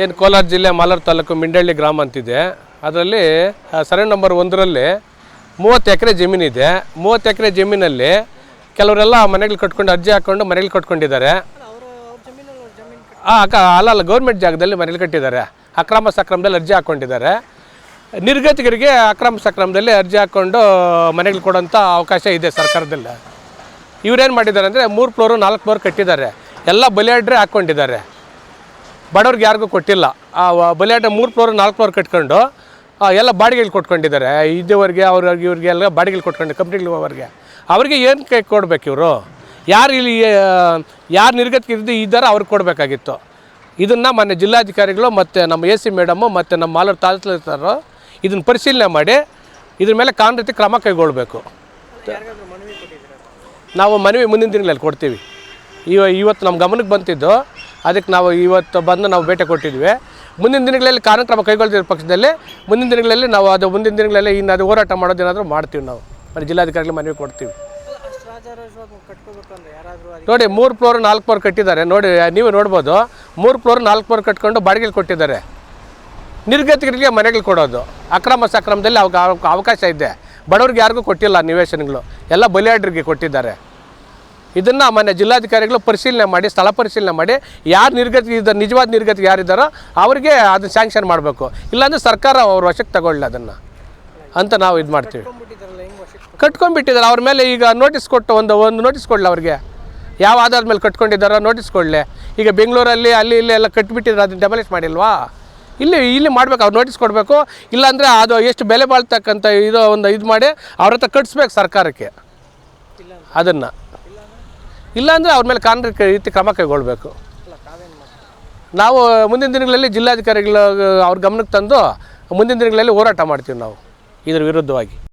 ಏನು ಕೋಲಾರ ಜಿಲ್ಲೆ ಮಾಲೂರು ತಾಲೂಕು ಮಿಂಡಳ್ಳಿ ಗ್ರಾಮ ಅಂತಿದೆ. ಅದರಲ್ಲಿ ಸರ್ವೆ ನಂಬರ್ ಒಂದರಲ್ಲಿ ಮೂವತ್ತು ಎಕರೆ ಜಮೀನಿದೆ. ಮೂವತ್ತು ಎಕರೆ ಜಮೀನಲ್ಲಿ ಕೆಲವರೆಲ್ಲ ಮನೆಗಳು ಕಟ್ಕೊಂಡು ಅರ್ಜಿ ಹಾಕ್ಕೊಂಡು ಮನೆಗಳು ಕಟ್ಕೊಂಡಿದ್ದಾರೆ. ಹಾಂ ಅಕ್ಕ ಅಲ್ಲ ಅಲ್ಲ, ಗೌರ್ಮೆಂಟ್ ಜಾಗದಲ್ಲಿ ಮನೇಲಿ ಕಟ್ಟಿದ್ದಾರೆ. ಅಕ್ರಮ ಸಕ್ರಮದಲ್ಲಿ ಅರ್ಜಿ ಹಾಕ್ಕೊಂಡಿದ್ದಾರೆ ನಿರ್ಗತಿಕರಿಗೆ ಅಕ್ರಮ ಸಕ್ರಮದಲ್ಲಿ ಅರ್ಜಿ ಹಾಕ್ಕೊಂಡು ಮನೆಗಳು ಕೊಡೋಂಥ ಅವಕಾಶ ಇದೆ ಸರ್ಕಾರದಲ್ಲಿ. ಇವರೇನು ಮಾಡಿದ್ದಾರೆ ಅಂದರೆ ಮೂರು ಫ್ಲೋರು ನಾಲ್ಕು ಫ್ಲೋರ್ ಕಟ್ಟಿದ್ದಾರೆ. ಎಲ್ಲ ಬಲಿಯಾಡ್ರೆ ಹಾಕ್ಕೊಂಡಿದ್ದಾರೆ ಬಡವ್ರಿಗೆ ಯಾರಿಗೂ ಕೊಟ್ಟಿಲ್ಲ. ಆ ಬಲಿಯಾಡ ಮೂರು ಫ್ಲೋರ್ ನಾಲ್ಕು ಫ್ಲೋರ್ ಕಟ್ಕೊಂಡು ಎಲ್ಲ ಬಾಡಿಗೆಲಿ ಕೊಟ್ಕೊಂಡಿದ್ದಾರೆ. ಇದುವರೆಗೆ ಅವ್ರಿಗೆ, ಇವ್ರಿಗೆ ಎಲ್ಲ ಬಾಡಿಗೆಗಳು ಕೊಟ್ಕೊಂಡು ಕಂಪ್ನಿಗಳಿಗೆ ಅವ್ರಿಗೆ. ಏನು ಕೈ ಕೊಡ್ಬೇಕು ಇವರು? ಯಾರು ಇಲ್ಲಿ ಯಾರು ನಿರ್ಗತಿಕಿದ್ದು ಇದ್ದಾರೋ ಅವ್ರಿಗೆ ಕೊಡಬೇಕಾಗಿತ್ತು. ಇದನ್ನು ಮೊನ್ನೆ ಜಿಲ್ಲಾಧಿಕಾರಿಗಳು ಮತ್ತು ನಮ್ಮ ಎ ಸಿ ಮೇಡಮು ಮತ್ತು ನಮ್ಮ ಮಾಲೂರು ತಹಸೀಲ್ದಾರರು ಇದನ್ನು ಪರಿಶೀಲನೆ ಮಾಡಿ, ಇದ್ರ ಮೇಲೆ ಕಾನೂನು ರೀತಿ ಕ್ರಮ ಕೈಗೊಳ್ಳಬೇಕು ನಾವು ಮನವಿ ಮುಂದಿನ ದಿನಗಳಲ್ಲಿ ಕೊಡ್ತೀವಿ. ಇವ ಇವತ್ತು ನಮ್ಮ ಗಮನಕ್ಕೆ ಬಂತಿದ್ದು ಅದಕ್ಕೆ ನಾವು ಇವತ್ತು ಬಂದು ನಾವು ಭೇಟಿ ಕೊಟ್ಟಿದ್ವಿ. ಮುಂದಿನ ದಿನಗಳಲ್ಲಿ ಕಾರ್ಯಕ್ರಮ ಕ್ರಮ ಕೈಗೊಳ್ತಿರೋ ಪಕ್ಷದಲ್ಲಿ ಮುಂದಿನ ದಿನಗಳಲ್ಲಿ ನಾವು ಅದು ಮುಂದಿನ ದಿನಗಳಲ್ಲಿ ಇನ್ನು ಅದು ಹೋರಾಟ ಮಾಡೋದೇನಾದರೂ ಮಾಡ್ತೀವಿ ನಾವು. ಮತ್ತು ಜಿಲ್ಲಾಧಿಕಾರಿಗಳಿಗೆ ಮನವಿ ಕೊಡ್ತೀವಿ. ನೋಡಿ ಮೂರು ಫ್ಲೋರ್, ನಾಲ್ಕು ಫ್ಲೋರ್ ಕಟ್ಟಿದ್ದಾರೆ. ನೋಡಿ, ನೀವು ನೋಡ್ಬೋದು, ಮೂರು ಫ್ಲೋರ್, ನಾಲ್ಕು ಫ್ಲೋರ್ ಕಟ್ಕೊಂಡು ಬಾಡಿಗೆಲಿ ಕೊಟ್ಟಿದ್ದಾರೆ. ನಿರ್ಗತಿಕರಿಗೆ ಮನೆಗಳು ಕೊಡೋದು. ಅಕ್ರಮ ಸಕ್ರಮದಲ್ಲಿ ಅವಾಗ ಅವ- ಅವಕಾಶ ಇದೆ. ಬಡವ್ರಿಗೆ ಯಾರಿಗೂ ಕೊಟ್ಟಿಲ್ಲ ನಿವೇಶನಗಳು. ಎಲ್ಲ ಬಲಿಯಾಡ್ರಿಗೆ ಕೊಟ್ಟಿದ್ದಾರೆ. ಇದನ್ನು ಮೊನ್ನೆ ಜಿಲ್ಲಾಧಿಕಾರಿಗಳು ಪರಿಶೀಲನೆ ಮಾಡಿ, ಸ್ಥಳ ಪರಿಶೀಲನೆ ಮಾಡಿ, ಯಾರು ನಿರ್ಗತಿ ಇದ್ದಾರೆ ನಿಜವಾದ ನಿರ್ಗತಿ ಯಾರಿದ್ದಾರೋ ಅವರಿಗೆ ಅದನ್ನು ಸ್ಯಾಂಕ್ಷನ್ ಮಾಡಬೇಕು. ಇಲ್ಲಾಂದರೆ ಸರ್ಕಾರ ಅವ್ರ ವಶಕ್ಕೆ ತಗೊಳ್ಳಿ ಅದನ್ನು. ಅಂತ ನಾವು ಇದು ಮಾಡ್ತೀವಿ. ಕಟ್ಕೊಂಡ್ಬಿಟ್ಟಿದ್ದಾರೆ ಅವ್ರ ಮೇಲೆ ಈಗ ನೋಟಿಸ್ ಕೊಟ್ಟು ಒಂದು ಒಂದು ನೋಟಿಸ್ ಕೊಡಲಿ ಅವ್ರಿಗೆ. ಯಾವ ಆಧಾರದ ಮೇಲೆ ಕಟ್ಕೊಂಡಿದ್ದಾರೋ ನೋಟಿಸ್ ಕೊಡಲಿ. ಈಗ ಬೆಂಗಳೂರಲ್ಲಿ, ಅಲ್ಲಿ, ಇಲ್ಲಿ ಎಲ್ಲ ಕಟ್ಬಿಟ್ಟಿದ್ರೆ ಅದನ್ನ ಡೆಮಾಲಿಷ್ ಮಾಡಿಲ್ವಾ? ಇಲ್ಲಿ ಇಲ್ಲಿ ಮಾಡ್ಬೇಕು, ಅವ್ರು ನೋಟಿಸ್ ಕೊಡಬೇಕು. ಇಲ್ಲಾಂದರೆ ಅದು ಎಷ್ಟು ಬೆಲೆ ಬಾಳ್ತಕ್ಕಂಥ ಇದು ಒಂದು ಇದು ಮಾಡಿ ಅವ್ರ ಹತ್ರ ಕಟ್ಸ್ಬೇಕು ಸರ್ಕಾರಕ್ಕೆ. ಅದನ್ನು. ಇಲ್ಲಾಂದರೆ ಅವ್ರ ಮೇಲೆ ಕಾನೂನು ರೀತಿ ಕ್ರಮ ಕೈಗೊಳ್ಬೇಕು. ನಾವು ಮುಂದಿನ ದಿನಗಳಲ್ಲಿ ಜಿಲ್ಲಾಧಿಕಾರಿಗಳ, ಅವ್ರ ಗಮನಕ್ಕೆ ತಂದು ಮುಂದಿನ ದಿನಗಳಲ್ಲಿ ಹೋರಾಟ ಮಾಡ್ತೀವಿ ನಾವು, ಇದರ ವಿರುದ್ಧವಾಗಿ.